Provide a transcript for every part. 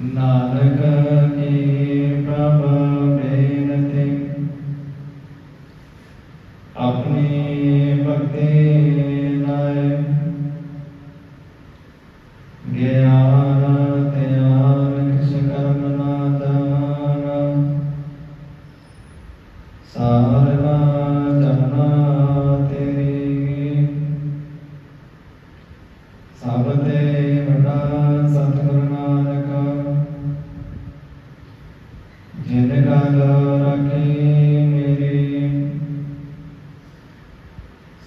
ਨਾਨਕ ਕੀ ਪ੍ਰਭ ਬੇਨਤੀ ਆਪਣੀ ਭਗਤੀ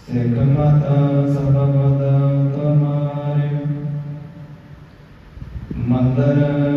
ਸਿਕਮਤਾ ਸਰਬਦਾ ਤੁਮਾਰੇ ਮੰਦਰ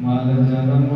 ਮਾਲ ਜਨਮ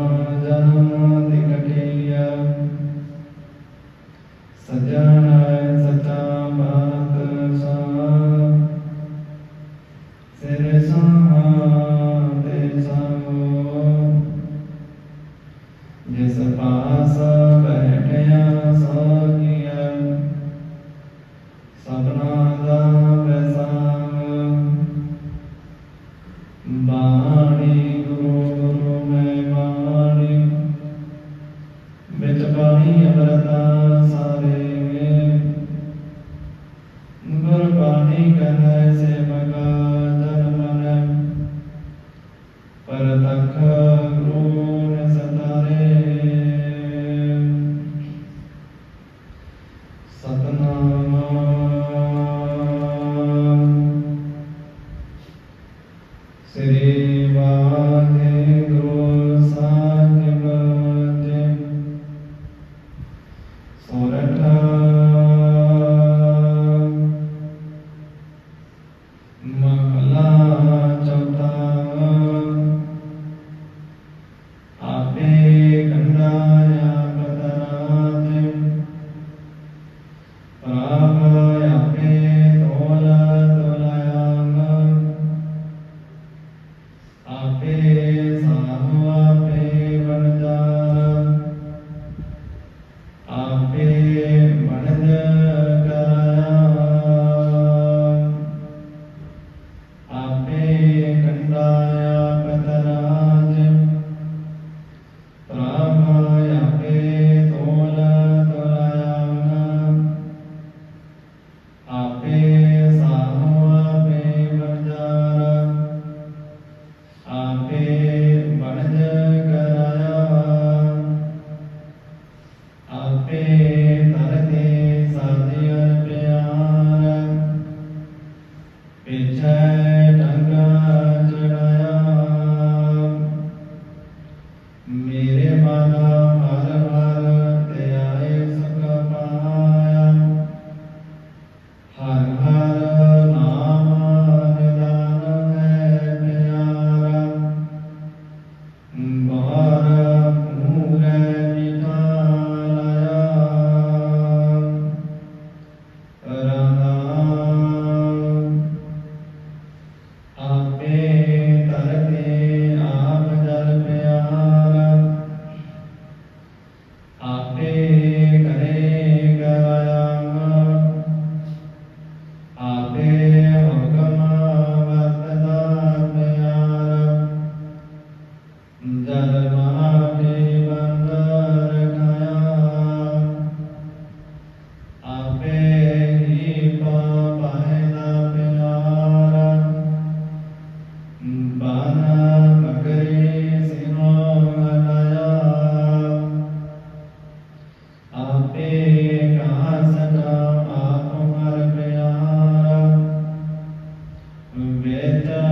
Amen. time. Uh, Amen. Meta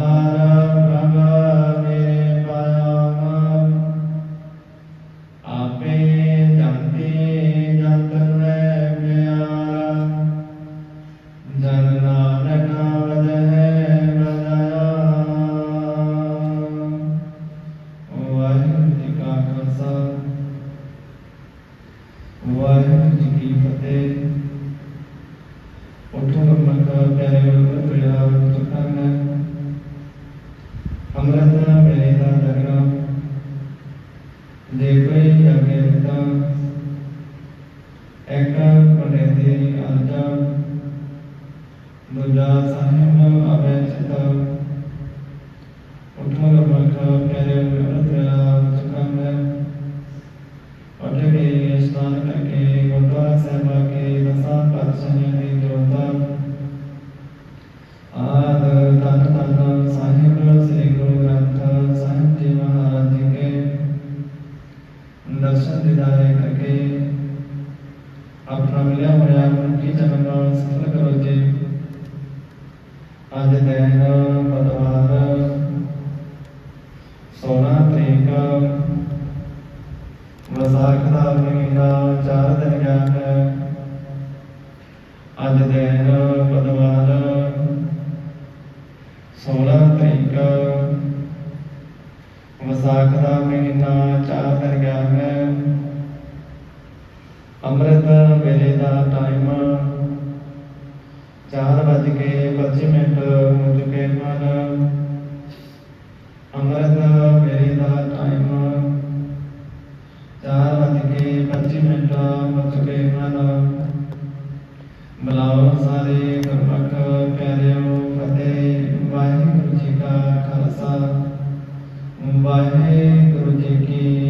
ਵਸਾਖਦਾ ਮਹੀਨਾ ਚਾਰ ਦਿਨ ਗਿਆ ਹੈ ਜਦੈਨ ਪਦਵਾਰ 16 ਤਰੀਕ। ਵਸਾਖ ਦਾ ਮਹੀਨਾ ਚਾਰ ਦਿਨ ਗਿਆ ਹੈ। ਅੰਮ੍ਰਿਤ ਵੇਲੇ ਦਾ ਟਾਈਮ 4 ਵਜ ਕੇ 25 ਮਿੰਟ ਹੋ ਚੁੱਕੇ ਹਨ। ਅੰਮ੍ਰਿਤ ਵੇਲੇ ਦਾ ਟਾਈਮ 4 ਵਜ ਕੇ 25 ਮਿੰਟ ਹੋ ਚੁੱਕੇ ਹਨ। ਬਲਾਉ ਸਾਰੇ ਗੁਰਮਖ ਪਿਆਰਿਓ ਫਤਿਹ ਵਾਹਿਗੁਰੂ ਜੀ ਕਾ ਖਾਲਸਾ। ਵਾਹਿਗੁਰੂ ਜੀ ਕੀ